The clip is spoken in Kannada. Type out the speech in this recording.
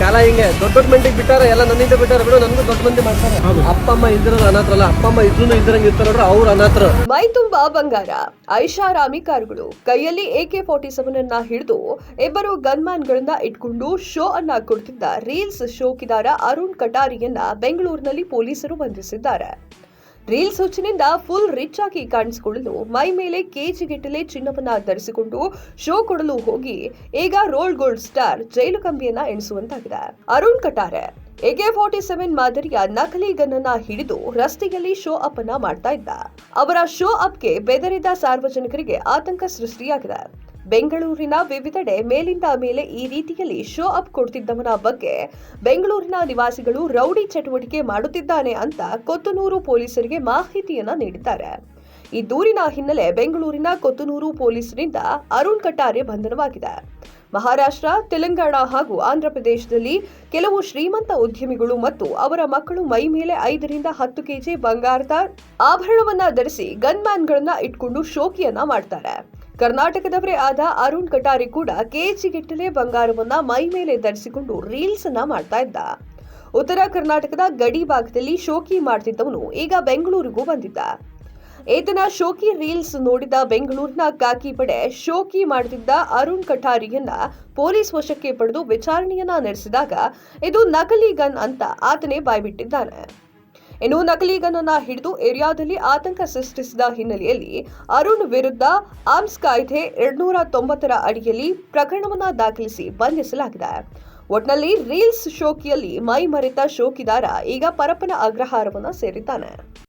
ಕಾಲ ಹಿಂಗೆ ದೊಡ್ಡ ದೊಡ್ಡ ಮಂದಿಗೆ ಬಿಟ್ಟಾರ ಎಲ್ಲ ನನ್ನಿಂದ ಬಿಟ್ಟಾರ ಬಿಡು ನನಗೂ ದೊಡ್ಡ ಮಂದಿ ಮಾಡ್ತಾರೆ. ಅಪ್ಪ ಅಮ್ಮ ಇದ್ದಿರೋದು ಅನಾಥರಲ್ಲ ಅಪ್ಪ ಅಮ್ಮ ಇದ್ರು ಇದ್ರಂಗೆ ಇರ್ತಾರ ನೋಡ್ರ ಅವ್ರು ಅನಾಥರು. ಮೈ ತುಂಬಾ ಬಂಗಾರ ಐಷಾರಾಮಿ ಕಾರುಗಳು ಕೈಯಲ್ಲಿ ಎಕೆ ಫೋರ್ಟಿ ಸೆವೆನ್ ಅನ್ನ ಹಿಡಿದು ಇಬ್ಬರು ಗನ್ಮ್ಯಾನ್ ಗಳನ್ನ ಇಟ್ಕೊಂಡು ಶೋ ಅನ್ನ ಕೊಡ್ತಿದ್ದ ರೀಲ್ಸ್ ಶೋಕಿದಾರ ಅರುಣ್ ಕಟಾರಿಯನ್ನ ಬೆಂಗಳೂರಿನಲ್ಲಿ ಪೊಲೀಸರು ಬಂಧಿಸಿದ್ದಾರೆ. ರೀಲ್ಸ್ ಸೂಚಿನಿಂದ ಫುಲ್ ರಿಚ್ ಆಗಿ ಕಾಣಿಸಿಕೊಳ್ಳಲು ಮೈ ಮೇಲೆ ಕೆಜಿಗಟ್ಟಲೆ ಚಿನ್ನವನ್ನ ಧರಿಸಿಕೊಂಡು ಶೋ ಕೊಡಲು ಹೋಗಿ, ಈಗ ರೋಲ್ ಗೋಲ್ಡ್ ಸ್ಟಾರ್ ಜೈಲು ಕಂಬಿಯನ್ನ ಎಣಿಸುವಂತಾಗಿದೆ. Arun Katare age forty seven ಮಾದರಿಯ ನಕಲಿ ಗನ್ನ ಹಿಡಿದು ರಸ್ತೆಯಲ್ಲಿ ಶೋ ಅಪ್ ಅನ್ನ ಮಾಡ್ತಾ ಇದ್ದ. ಅವರ ಶೋ ಅಪ್ಗೆ ಬೆದರಿದ ಸಾರ್ವಜನಿಕರಿಗೆ ಆತಂಕ ಸೃಷ್ಟಿಯಾಗಿದೆ. ಬೆಂಗಳೂರಿನ ವಿವಿಧೆಡೆ ಮೇಲಿಂದ ಮೇಲೆ ಈ ರೀತಿಯಲ್ಲಿ ಶೋ ಅಪ್ ಕೊಡ್ತಿದ್ದವನ ಬಗ್ಗೆ ಬೆಂಗಳೂರಿನ ನಿವಾಸಿಗಳು ರೌಡಿ ಚಟುವಟಿಕೆ ಮಾಡುತ್ತಿದ್ದಾನೆ ಅಂತ ಕೊತ್ತನೂರು ಪೊಲೀಸರಿಗೆ ಮಾಹಿತಿಯನ್ನ ನೀಡಿದ್ದಾರೆ. ಈ ದೂರಿನ ಹಿನ್ನೆಲೆ ಬೆಂಗಳೂರಿನ ಕೊತ್ತನೂರು ಪೊಲೀಸರಿಂದ ಅರುಣ್ ಕಟ್ಟಾರೆ ಬಂಧನವಾಗಿದೆ. ಮಹಾರಾಷ್ಟ್ರ, ತೆಲಂಗಾಣ ಹಾಗೂ ಆಂಧ್ರಪ್ರದೇಶದಲ್ಲಿ ಕೆಲವು ಶ್ರೀಮಂತ ಉದ್ಯಮಿಗಳು ಮತ್ತು ಅವರ ಮಕ್ಕಳು ಮೈ ಮೇಲೆ ಐದರಿಂದ ಹತ್ತು ಕೆಜಿ ಬಂಗಾರದ ಆಭರಣವನ್ನ ಧರಿಸಿ ಗನ್ಮ್ಯಾನ್ಗಳನ್ನ ಇಟ್ಕೊಂಡು ಶೋಕಿಯನ್ನ ಮಾಡ್ತಾರೆ. ಕರ್ನಾಟಕದವರೇ ಆದ ಅರುಣ್ ಕಟಾರಿ ಕೂಡ ಕೆಜಿಗಿಟ್ಟಲೆ ಬಂಗಾರವನ್ನ ಮೈ ಮೇಲೆ ಧರಿಸಿಕೊಂಡು ರೀಲ್ಸ್ ಅನ್ನ ಮಾಡ್ತಾ ಇದ್ದ. ಉತ್ತರ ಕರ್ನಾಟಕದ ಗಡಿ ಭಾಗದಲ್ಲಿ ಶೋಕಿ ಮಾಡ್ತಿದ್ದವನು ಈಗ ಬೆಂಗಳೂರಿಗೂ ಬಂದಿದ್ದ. ಏತನ ಶೋಕಿ ರೀಲ್ಸ್ ನೋಡಿದ ಬೆಂಗಳೂರಿನ ಕಾಕಿ ಪಡೆ ಶೋಕಿ ಮಾಡುತ್ತಿದ್ದ ಅರುಣ್ ಕಠಾರಿಯನ್ನ ಪೊಲೀಸ್ ವಶಕ್ಕೆ ಪಡೆದು ವಿಚಾರಣೆಯನ್ನ ನಡೆಸಿದಾಗ ಇದು ನಕಲಿ ಗನ್ ಅಂತ ಆತನೇ ಬಾಯ್ಬಿಟ್ಟಿದ್ದಾನೆ. ಇನ್ನು ನಕಲಿ ಗನ್ ಅನ್ನ ಹಿಡಿದು ಏರಿಯಾದಲ್ಲಿ ಆತಂಕ ಸೃಷ್ಟಿಸಿದ ಹಿನ್ನೆಲೆಯಲ್ಲಿ ಅರುಣ್ ವಿರುದ್ಧ ಆರ್ಮ್ಸ್ ಕಾಯ್ದೆ ಎರಡ್ನೂರ ತೊಂಬತ್ತರ ಅಡಿಯಲ್ಲಿ ಪ್ರಕರಣವನ್ನ ದಾಖಲಿಸಿ ಬಂಧಿಸಲಾಗಿದೆ. ಒಟ್ನಲ್ಲಿ ರೀಲ್ಸ್ ಶೋಕಿಯಲ್ಲಿ ಮೈ ಮರೆತ ಶೋಕಿದಾರ ಈಗ ಪರಪ್ಪನ ಅಗ್ರಹಾರವನ್ನ ಸೇರಿದ್ದಾನೆ.